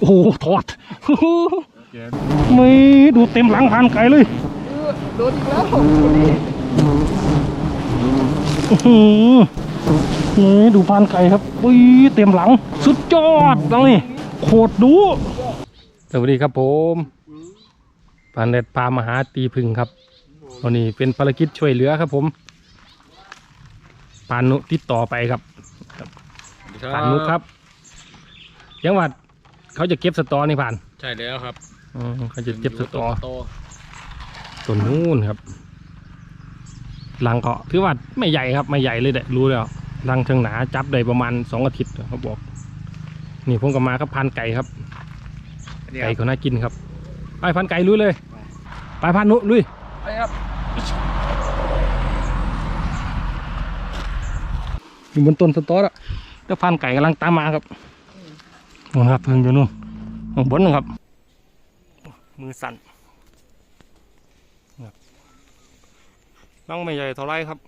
โอ้โหถอดไม่ดูเต็มหลังพันไก่เลยโดนอีกแล้วคนนี้อื้อหือนี่ดูพันไก่ครับปุ้ยเต็มหลัง สุดยอดตรงนี้โคตรดูสวัสดีครับผมพันเด็ดพามหาตีพึ่งครับวันนี้เป็นภารกิจช่วยเหลือครับผมปานุติดต่อไปครับปานุครับยังหวัด เขาจะเก็บสตอนี่ผ่านใช่แล้วครับอืมเขาจะเก็บสตอโตตัวนู้นครับรังก็ถือว่าไม่ใหญ่ครับไม่ใหญ่เลยแหละรู้แล้วรังเชิงหนาจับได้ประมาณสองอาทิตย์เขาบอก นี่ผมก็มาครับพันไก่ครับไก่เขาน่ากินครับไปพันไก่ลุยเลย ไปพันนุลุยไปครับอยู่บนต้นสตอแล้วแล้วพันไก่กำลังตามมาครับ นู่นครับเพิ่งอยู่นู่นข้างบนนะครับ มือสั่นครับรังไม่ใหญ่เท่าไรครับ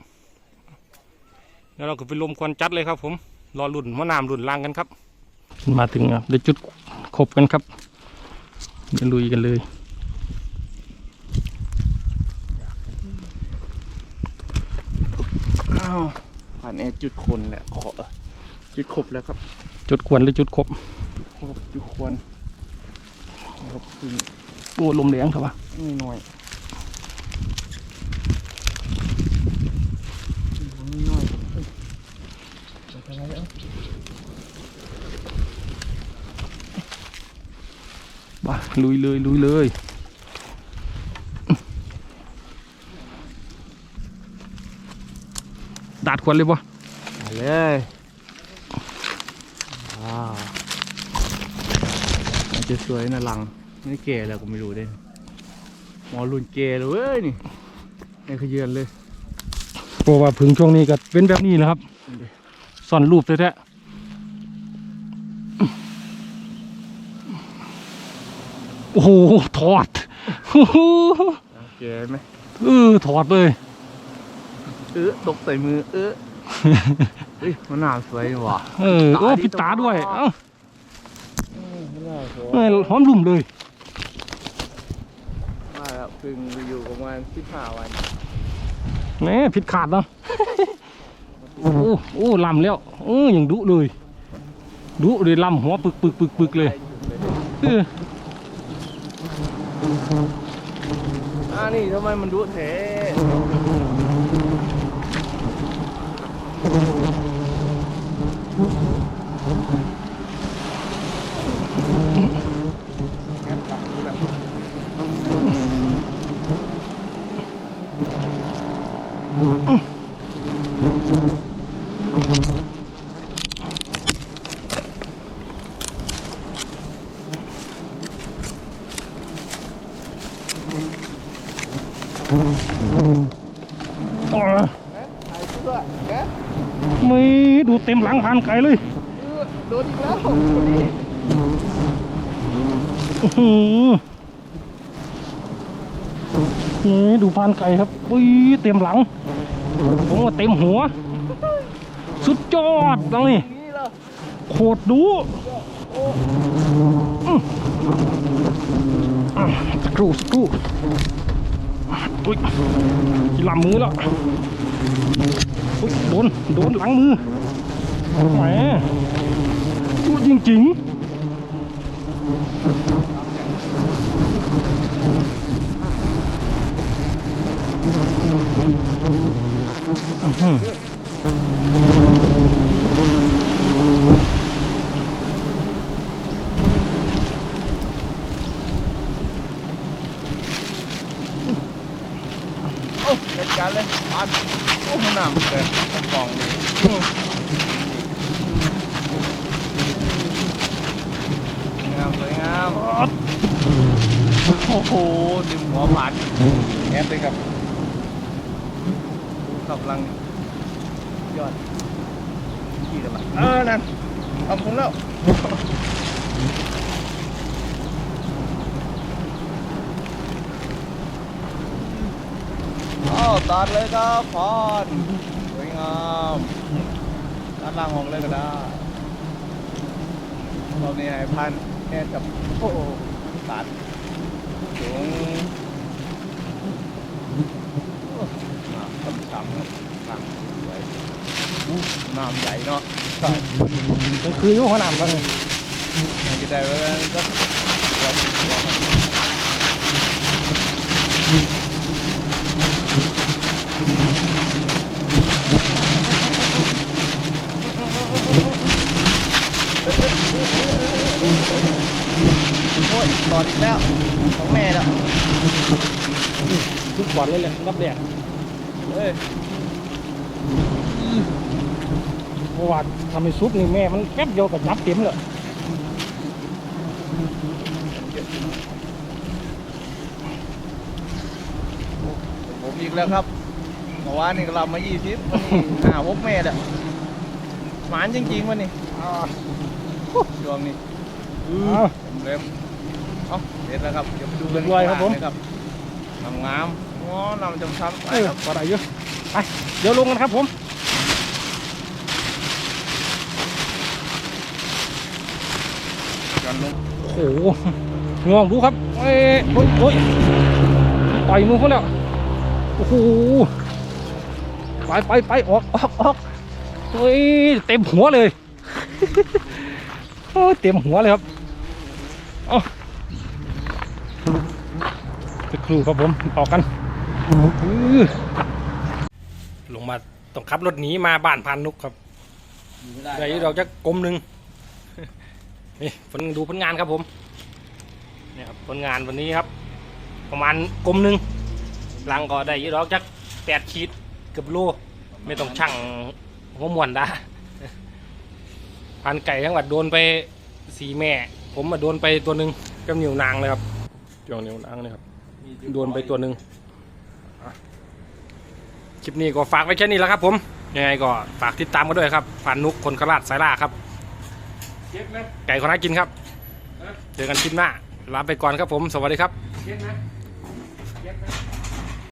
แล้วเราก็ไปลมควันจัดเลยครับ ผมรอรุ่นมะนาวรุ่นล่างกันครับ มาถึงครับได้จุดครบกันครับเดี๋ยวลุยกันเลยอ้าวผ่านแอร์จุดคนแหละขอจุดครบแล้วครับ จุดควรหรือจุดครบ ครบจุดควรครบคือโอ้ลมแรงครับวะนี่หน่อยนี่หน่อยเอ้ยเดี๋ยวทำไมเอ้าบ้าลุยเลยลุยเลยดาดควรเลยปะไปเลยว้าวมันจะ สวยนะหลังนี่เก๋แล้วก็ไม่รู้เด้หมอรุ่นเก๋เลยเว้ยนี่นี่ขยือนเลยเพราะว่าผึ่งช่วงนี้ก็เป็นแบบนี้นะครับซ่อนรูปแท้ๆโอ้โหถอดเก๋ไหมเออถอดเลยเออตกใส่มือเออเฮ้ยมันน่าสวยว่ะเออโอ้ปิดตาด้วยเอ้ามันน่าสวย เออหอมลุ่มเลย มาแล้วเพึ่งอยู่ประมาณสิบห้าวันแหมผิดขาดเนาะ โอ้โหโอ้ลำแล้วเออยังดุเลย ดุเลยลำหัวปึกปึกปึกปึกเลยเอออ่านี่ทำไมมันดุเท ไม่ดูเต็มหลังพันไก่เลยโดนอีกแล้วนี่ดูพันไก่ครับปุ้ยเต็มหลัง ผมว่าเต็มหัว สุดยอดตรงนี้นี่เหรอโคตรดูอื้ออะสกรูสกรู อุ้ยกีฬามือแล้วอุ๊ยโดน โดนหลังมือแหมดูจริงๆอื้อหือ โอ้ เล่นกันเลยปัดโอ้มันหนำเลยกองเลยงามสวยงามโอ้โหดึงหัวปัดแอบเลยครับกำลังยอดขี่กันละเออนั่นทำคุณแล้ว อ้าว ตัดเลยครับพอนสวยงามตัดล่างออกเลยก็ได้รอบนี้ให้พันแน่จับโอ้โหขาดสูงน้ำช้ำๆครับน้ำสวยน้ำใหญ่เนาะมันคือยุ่หัวหนามกันเลยจะได้ไว้ก็ตัวตัวมันโอ้ ยตอดอีกแล้วของแม่แล้วทุกบอลเลยแหละรับแดดเฮ้ยเพราะว่าทำให้ซุปนี่แม่มันแป๊บเดียวก็จับเต็มเลยผมอีกแล้วครับเมื่อวานนี่ก็รับมา20วันนี้ห้าหกเมตรอะหมานจริงๆวันนี้ช่วงนี้อ้าวเริ่ม เอาเด็ดแล้วครับเดี๋ยวไปดูกันเรียบร้อยครับผม ข้างล่างเลยครับงามๆง้อนำจำซ้ำไปเออครับก็ได้เยอะไปเดี๋ยวลงกันครับผมกันลงโอ้โหงองดูครับเอ้ยโอ้ยโอ้ยต่อยมือเขาแล้วโอ้โหไปไปไปออกออกออกเฮ้ยเต็มหัวเลย โอ้ยเต็มหัวเลยครับเอา ครูครับผมออกกันลงมาต้องขับรถหนีมาบ้านพันนุกครับได้ดอกจะกลมหนึ่งนี่ผลดูผลงานครับผมเนี่ยครับผลงานวันนี้ครับ ประมาณกลมหนึ่งลังก็ได้ยี่ดอกจักแปดขีดเกือบโลไม่ต้องชั่งหัวมวนได้พันไก่ทั้งหวัดโดนไปสีแม่ ผมมาโดนไปตัวหนึ่งกับนิ้วนางเลยครับจ้องนิ้วนางเลยครับ โดนไปตัวหนึ่งคลิปนี้ก็ฝากไว้แค่นี้แล้วครับ ผมยังไงก็ฝากติดตามกันด้วยครับผ่านนุกคนกระลาดสายล่าครับไหมไก่คนน่ากินครับเจอกันคลิปหน้าลาไปก่อนครับผม สวัสดีครับ